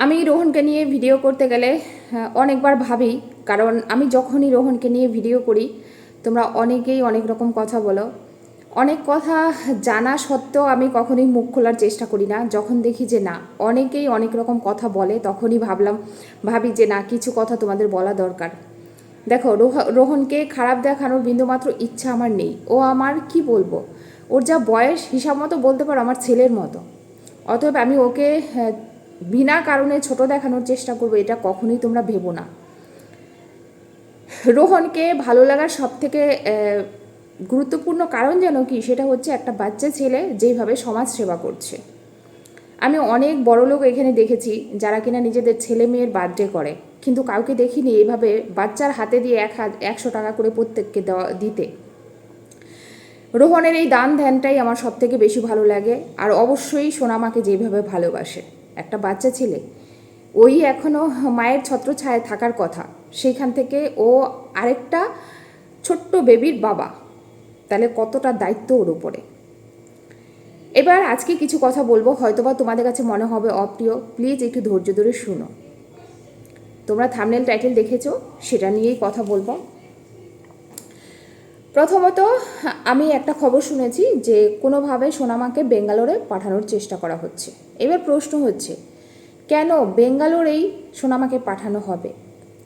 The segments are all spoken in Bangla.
আমি রোহনকে নিয়ে ভিডিও করতে গেলে অনেকবার ভাবি, কারণ আমি যখনই রোহনকে নিয়ে ভিডিও করি, তোমরা অনেকেই অনেক রকম কথা বলো। অনেক কথা জানা সত্ত্বেও আমি কখনোই মুখ খোলার চেষ্টা করি না। যখন দেখি যে না, অনেকেই অনেক রকম কথা বলে, তখনই ভাবলাম, ভাবি যে না, কিছু কথা তোমাদের বলা দরকার। দেখো, রোহ- রোহনকে খারাপ দেখানোর বিন্দুমাত্র ইচ্ছা আমার নেই। ও আমার কি বলব? ওর যা বয়স, হিসাব মতো বলতে পারো, আমার ছেলের মতো। অতএব আমি ওকে বিনা কারণে ছোট দেখানোর চেষ্টা করব, এটা কখনোই তোমরা ভেবো না। রোহনকে ভালো লাগার সব থেকে গুরুত্বপূর্ণ কারণ যেন কি, সেটা হচ্ছে একটা বাচ্চা ছেলে যেইভাবে সমাজ সেবা করছে। আমি অনেক বড় লোক এখানে দেখেছি যারা কিনা নিজেদের ছেলে মেয়ের বার্থডে করে, কিন্তু কাউকে দেখিনি এইভাবে বাচ্চার হাতে দিয়ে এক একশো টাকা করে প্রত্যেককে দেওয়া, দিতে। রোহনের এই দান ধ্যানটাই আমার সব থেকে বেশি ভালো লাগে, আর অবশ্যই সোনামাকে যেভাবে ভালোবাসে। একটা বাচ্চা ছেলে। ওই এখনও মায়ের ছত্রছায়ায় থাকার কথা। সেইখান থেকে ও আরেকটা ছোট্ট বেবির বাবা। তাহলে কতটা দায়িত্ব ওর উপরে? এবার আজকে কিছু কথা বলব, হয়তোবা তোমাদের কাছে মনে হবে, অপ্রিয়। প্লিজ একটু ধৈর্য ধরে শুনো। তোমরা থামনেল টাইটেল দেখেছ, সেটা নিয়েই কথা বলব। প্রথমত, আমি একটা খবর শুনেছি যে কোনোভাবে সোনামাকে বেঙ্গালোরে পাঠানোর চেষ্টা করা হচ্ছে। এবার প্রশ্ন হচ্ছে, কেন বেঙ্গালোরেই সোনামাকে পাঠানো হবে?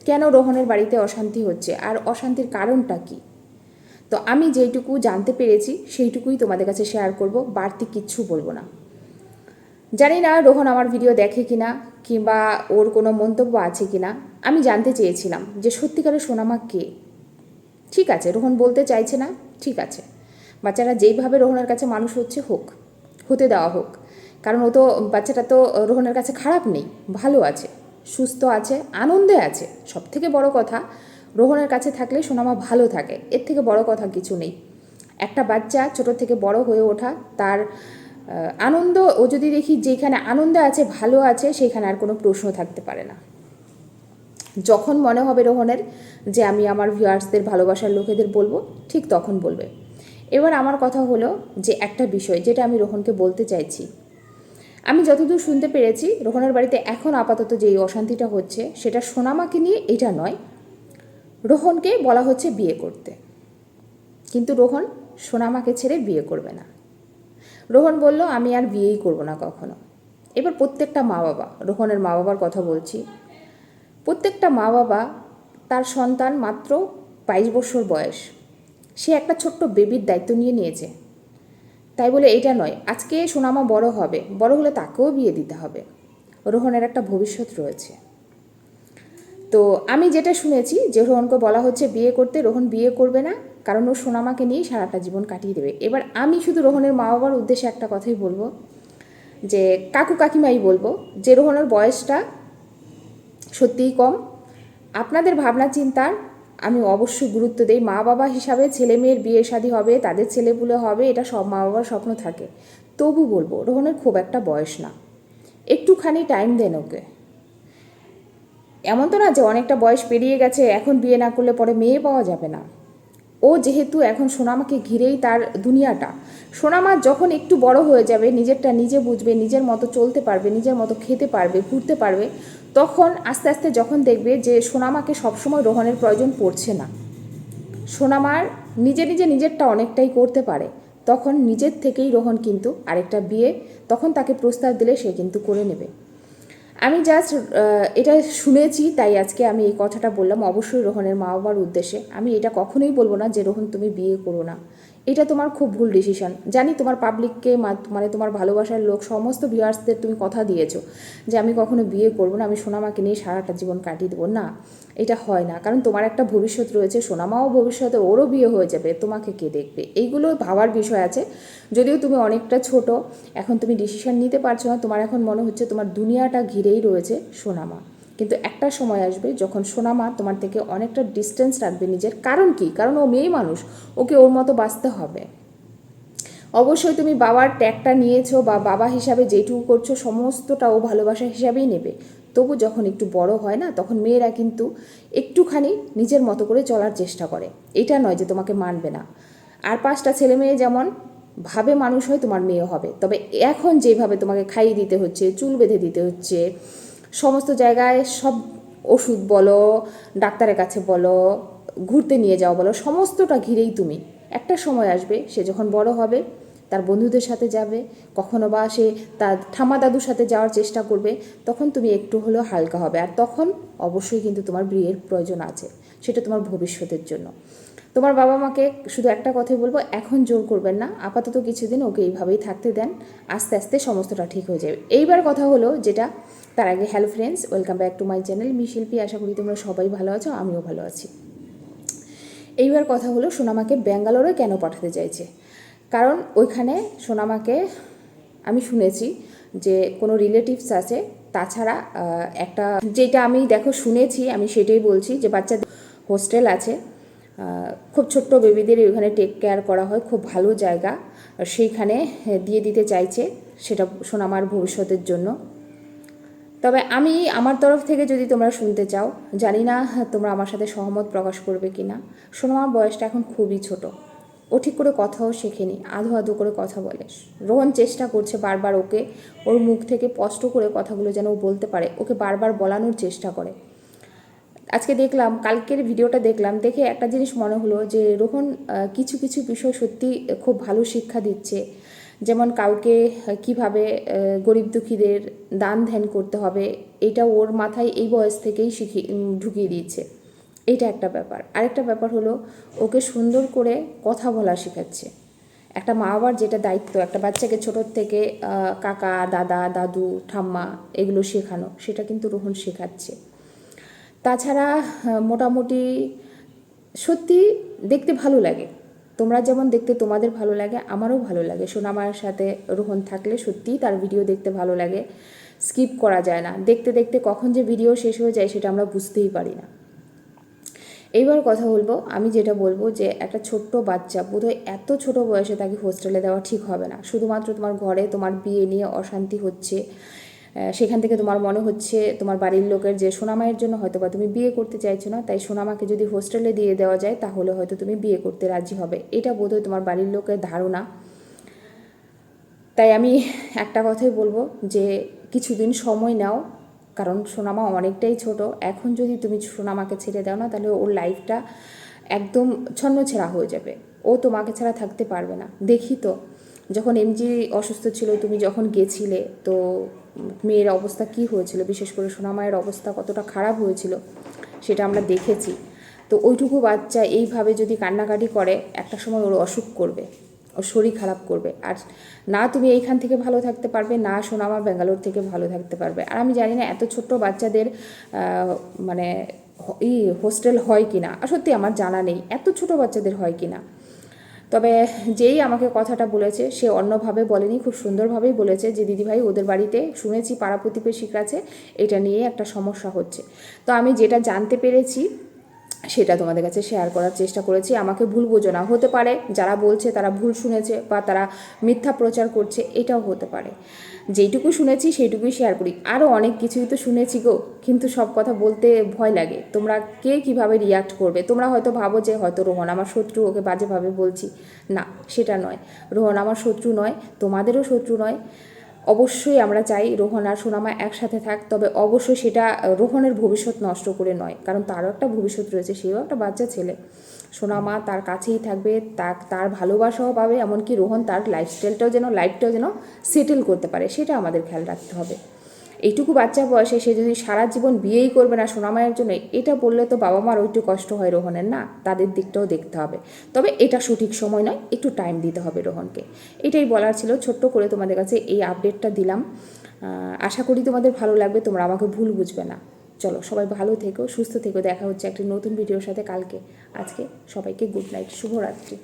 কেন রোহনের বাড়িতে অশান্তি হচ্ছে? আর অশান্তির কারণটা কি? তো আমি যেইটুকু জানতে পেরেছি, সেইটুকুই তোমাদের কাছে শেয়ার করব, বাড়তি কিচ্ছু বলব না। জানি না রোহন আমার ভিডিও দেখে কিনা, কিংবা ওর কোনো মন্তব্য আছে কিনা, আমি জানতে চেয়েছিলাম যে সত্যিকারের সোনামা কে? ঠিক আছে, রোহন বলতে চাইছে না, ঠিক আছে। বাচ্চারা যেইভাবে রোহনের কাছে মানুষ হচ্ছে, হোক, হতে দেওয়া হোক। কারণ ও তো, বাচ্চাটা তো রোহনের কাছে খারাপ নেই, ভালো আছে, সুস্থ আছে, আনন্দে আছে। সব থেকে বড় কথা, রোহনের কাছে থাকলে সোনামা ভালো থাকে, এর থেকে বড় কথা কিছু নেই। একটা বাচ্চা ছোট থেকে বড় হয়ে ওঠা, তার আনন্দ, ও যদি দেখি যেখানে আনন্দে আছে, ভালো আছে, সেখানে আর কোনো প্রশ্ন থাকতে পারে না। যখন মনে হবে রোহনের যে আমি আমার ভিউয়ার্সদের, ভালোবাসার লোকেদের বলব, ঠিক তখন বলবে। এবার আমার কথা হলো যে একটা বিষয় যেটা আমি রোহনকে বলতে চাইছি। আমি যতদূর শুনতে পেরেছি, রোহনের বাড়িতে এখন আপাতত যেই অশান্তিটা হচ্ছে, সেটা সোনামাকে নিয়ে এটা নয়, রোহনকে বলা হচ্ছে বিয়ে করতে। কিন্তু রোহন সোনামাকে ছেড়ে বিয়ে করবে না। রোহন বলল, আমি আর বিয়েই করব না কখনো। এবার প্রত্যেকটা মা বাবা রোহনের মা বাবার কথা বলছি প্রত্যেকটা মা বাবা তার সন্তান মাত্র বাইশ বছর বয়স। সে একটা ছোট্ট বেবির দায়িত্ব নিয়ে নিয়েছে। তাই বলে এটা নয়, আজকে সোনামা বড় হবে, বড় হলে তাকেও বিয়ে দিতে হবে। রোহনের একটা ভবিষ্যৎ রয়েছে। তো আমি যেটা শুনেছি যে রোহনকে বলা হচ্ছে বিয়ে করতে, রোহন বিয়ে করবে না, কারণ ও সোনামাকে নিয়েই সারাটা জীবন কাটিয়ে দেবে। এবার আমি শুধু রোহনের মা বাবার উদ্দেশ্যে একটা কথাই বলব, যে কাকু কাকিমাই বলব, যে রোহনের বয়সটা সত্যিই কম। আপনাদের ভাবনা চিন্তার আমি অবশ্যই গুরুত্ব দেই। মা বাবা হিসাবে ছেলে মেয়ের বিয়ে শাদী হবে, তাদের ছেলেপুলে হবে, এটা সব মা বাবার স্বপ্ন থাকে। তবু বলব, রোহনের খুব একটা বয়স না। একটুখানি টাইম দেন ওকে। এমন তো না যে অনেকটা বয়স পেরিয়ে গেছে, এখন বিয়ে না করলে পরে মেয়ে পাওয়া যাবে না। ও যেহেতু এখন সোনামাকে ঘিরেই তার দুনিয়াটা। সোনামা যখন একটু বড় হয়ে যাবে, নিজেরটা নিজে বুঝবে, নিজের মতো চলতে পারবে, নিজের মতো খেতে পারবে, ঘুরতে পারবে তখন আস্তে আস্তে যখন দেখবে যে সোনামাকে সবসময় রোহনের প্রয়োজন পড়ছে না। সোনামার নিজে নিজে নিজেরটা অনেকটাই করতে পারে। তখন নিজের থেকেই রোহন কিন্তু আরেকটা বিয়ে তখন তাকে প্রস্তাব দিলে সে কিন্তু করে নেবে। আমি জাস্ট এটা শুনেছি, তাই আজকে আমি এই কথাটা বললাম। অবশ্যই রোহনের মা বাবার উদ্দেশ্যে। আমি এটা কখনোই বলব না যে, রোহন, তুমি বিয়ে করো না। এটা তোমার খুব ভুল ডিসিশন জানি তোমার পাবলিককে মানে তোমার ভালোবাসার লোক, সমস্ত ভিউয়ার্সদের তুমি কথা দিয়েছ যে আমি কখনো বিয়ে করব না, আমি সোনামাকে নিয়ে সারাটা জীবন কাটিয়ে দেবো। না, এটা হয় না। কারণ তোমার একটা ভবিষ্যৎ রয়েছে, সোনামাও ভবিষ্যতে ওরও বিয়ে হয়ে যাবে। তোমাকে কে দেখবে? এইগুলো ভাবার বিষয় আছে। যদিও তুমি অনেকটা ছোট, এখন তুমি ডিসিশন নিতে পারছ না। তোমার এখন মনে হচ্ছে তোমার দুনিয়াটা ঘিরেই রয়েছে সোনামা। কিন্তু একটা সময় আসবে যখন সোনামা তোমার থেকে অনেকটা ডিস্টেন্স রাখবে নিজের। কারণ কি? কারণ ও মেয়ে মানুষ, ওকে ওর মতো বাঁচতে হবে। অবশ্যই তুমি বাবার ট্যাগটা নিয়েছো বা বাবা হিসাবে যেটুকু করছ, সমস্তটা ও ভালোবাসা হিসাবেই নেবে। তবু যখন একটু বড় হয় না, তখন মেয়েরা কিন্তু একটুখানি নিজের মতো করে চলার চেষ্টা করে। এটা নয় যে তোমাকে মানবে না। আর পাঁচটা ছেলে মেয়ে যেমন ভাবে মানুষ হয়, তোমার মেয়ে হবে। তবে এখন যেভাবে তোমাকে খাইয়ে দিতে হচ্ছে, চুল বেঁধে দিতে হচ্ছে সমস্ত জায়গায় সব ওষুধ বলো, ডাক্তারের কাছে বলো, ঘুরতে নিয়ে যাও বলো, সমস্তটা ঘিরেই তুমি। একটা সময় আসবে, সে যখন বড় হবে, তার বন্ধুদের সাথে যাবে, কখনো বা সে তার ঠামা দাদুর সাথে যাওয়ার চেষ্টা করবে, তখন তুমি একটু হলেও হালকা হবে। আর তখন অবশ্যই কিন্তু তোমার বিয়ের প্রয়োজন আছে, সেটা তোমার ভবিষ্যতের জন্য। তোমার বাবা মাকে শুধু একটা কথাই বলব, এখন জোর করবেন না, আপাতত কিছুদিন ওকে এইভাবেই থাকতে দেন, আস্তে আস্তে সমস্তটা ঠিক হয়ে যাবে। এইবার কথা হলো যেটা তার আগে hello friends welcome back to my channel me Shilpi, আশা করি তোমরা সবাই ভালো আছো, আমিও ভালো আছি। এইবার কথা হলো সোনামাকে ব্যাঙ্গালোরে কেন পাঠাতে চাইছে? কারণ ওইখানে সোনামাকে আমি শুনেছি যে কোনো রিলেটিভস আছে, তাছাড়া একটা যেটা আমি দেখো শুনেছি, আমি সেটাই বলছি যে বাচ্চাদের হোস্টেল আছে খুব ছোট্ট বেবিদের ওইখানে টেক কেয়ার করা হয়, খুব ভালো জায়গা সেইখানে দিয়ে দিতে চাইছে, সেটা সোনামার ভবিষ্যতের জন্য। তবে আমি আমার তরফ থেকে যদি তোমরা শুনতে চাও, জানি না তোমরা আমার সাথে সহমত প্রকাশ করবে কি না সোনামার বয়সটা এখন খুবই ছোট। ও ঠিক করে কথাও শেখেনি, আধো আধো করে কথা বলে। রোহন চেষ্টা করছে বারবার ওকে, ওর মুখ থেকে স্পষ্ট করে কথাগুলো যেন ও বলতে পারে, ওকে বারবার বলানোর চেষ্টা করে। আজকে দেখলাম, কালকের ভিডিওটা দেখলাম, দেখে একটা জিনিস মনে হলো যে রোহন কিছু কিছু বিষয় সত্যি খুব ভালো শিক্ষা দিচ্ছে। যেমন কাউকে কীভাবে গরিব দুঃখীদের দান ধ্যান করতে হবে, এটা ওর মাথায় এই বয়স থেকেই শিখি ঢুকিয়ে দিয়েছে। এটা একটা ব্যাপার। আরেকটা ব্যাপার হলো, ওকে সুন্দর করে কথা বলা শেখাচ্ছে। একটা মা বাবার যেটা দায়িত্ব, একটা বাচ্চাকে ছোটোর থেকে কাকা, দাদা, দাদু, ঠাম্মা এগুলো শেখানো, সেটা কিন্তু রোহন শেখাচ্ছে। তাছাড়া মোটামুটি সত্যি দেখতে ভালো লাগে। তোমরা যেমন দেখতে তোমাদের ভালো লাগে, আমারও ভালো লাগে। সোনামায়ের সাথে রোহন থাকলে সত্যিই তার ভিডিও দেখতে ভালো লাগে। স্কিপ করা যায় না। দেখতে দেখতে কখন যে ভিডিও শেষ হয়ে যায় সেটা আমরা বুঝতেই পারি না। এইবার কথা বলব, আমি যেটা বলব যে একটা ছোট্ট বাচ্চা, বোধহয় এত ছোট বয়সে তাকে হোস্টেলে দেওয়া ঠিক হবে না। শুধুমাত্র তোমার ঘরে তোমার বিয়ে নিয়ে অশান্তি হচ্ছে। সেখান থেকে তোমার মনে হচ্ছে তোমার বাড়ির লোকের যে সোনামায়ের জন্য হয়তো বা তুমি বিয়ে করতে চাইছো না, তাই সোনামাকে যদি হোস্টেলে দিয়ে দেওয়া যায়, তাহলে হয়তো তুমি বিয়ে করতে রাজি হবে। এটা বোধহয় তোমার বাড়ির লোকের ধারণা। তাই আমি একটা কথাই বলব যে, কিছুদিন সময় নাও, কারণ সোনামা অনেকটাই ছোট। এখন যদি তুমি সোনামাকে ছেড়ে দাও না, তাহলে ওর লাইফটা একদম ছন্ন ছেঁড়া হয়ে যাবে। ও তোমাকে ছাড়া থাকতে পারবে না। দেখি তো, যখন এমজি অসুস্থ ছিল, তুমি যখন গেছিলে, তো মেয়ের অবস্থা কি হয়েছিল? বিশেষ করে সোনামায়ের অবস্থা কতটা খারাপ হয়েছিল সেটা আমরা দেখেছি। তো ওইটুকু বাচ্চা এইভাবে যদি কান্নাকাটি করে, একটা সময় ওর অসুখ করবে, ওর শরীর খারাপ করবে। আর না তুমি এইখান থেকে ভালো থাকতে পারবে, না সোনামা ব্যাঙ্গালোর থেকে ভালো থাকতে পারবে। আর আমি জানি না এত ছোট্ট বাচ্চাদের মানে ই, হোস্টেল হয় কি না আর সত্যি আমার জানা নেই, এত ছোট বাচ্চাদের হয় কি না তবে যেই আমাকে কথাটা বলেছে, সে অন্যভাবে বলেনি, খুব সুন্দরভাবেই বলেছে যে, দিদিভাই, ওদের বাড়িতে শুনেছি পাড়া প্রতিবেশীর কাছে এটা নিয়ে একটা সমস্যা হচ্ছে। তো আমি যেটা জানতে পেরেছি, সেটা তোমাদের কাছে শেয়ার করার চেষ্টা করেছি। আমাকে ভুল বোঝো না, হতে পারে, যারা বলছে তারা ভুল শুনেছে বা তারা মিথ্যা প্রচার করছে, এটাও হতে পারে। যেইটুকু শুনেছি সেইটুকুই শেয়ার করি। আরও অনেক কিছুই তো শুনেছি গো, কিন্তু সব কথা বলতে ভয় লাগে। তোমরা কে কীভাবে রিয়াক্ট করবে? তোমরা হয়তো ভাবো যে হয়তো রোহন আমার শত্রু, ওকে বাজেভাবে বলছি। না, সেটা নয়। রোহন আমার শত্রু নয়, তোমাদেরও শত্রু নয়। অবশ্যই আমরা চাই রোহন আর সোনামা একসাথে থাক, তবে অবশ্যই সেটা রোহনের ভবিষ্যৎ নষ্ট করে নয়, কারণ তারও একটা ভবিষ্যৎ রয়েছে, সেও একটা বাচ্চা ছেলে। সোনামা তার কাছেই থাকবে তার তার ভালোবাসাও পাবে, এমনকি রোহন তার লাইফস্টাইলটাও যেন লাইফটাও যেন সেটেল করতে পারে, সেটা আমাদের খেয়াল রাখতে হবে। এইটুকু বাচ্চা বয়সে সে যদি সারা জীবন বিয়েই করবে না সোনামায়ের জন্য, এটা বললে তো বাবা মার একটু কষ্ট হয় রোহনের, না? তাদের দিকটাও দেখতে হবে। তবে এটা সঠিক সময় নয়, একটু টাইম দিতে হবে রোহনকে। এটাই বলার ছিল, ছোট্ট করে তোমাদের কাছে এই আপডেটটা দিলাম। আশা করি তোমাদের ভালো লাগবে, তোমরা আমাকে ভুল বুঝবে না। চলো সবাই ভালো থেকো, সুস্থ থেকো। দেখা হচ্ছে একটি নতুন ভিডিওর সাথে কালকে। আজকে সবাইকে গুড নাইট শুভরাত্রি।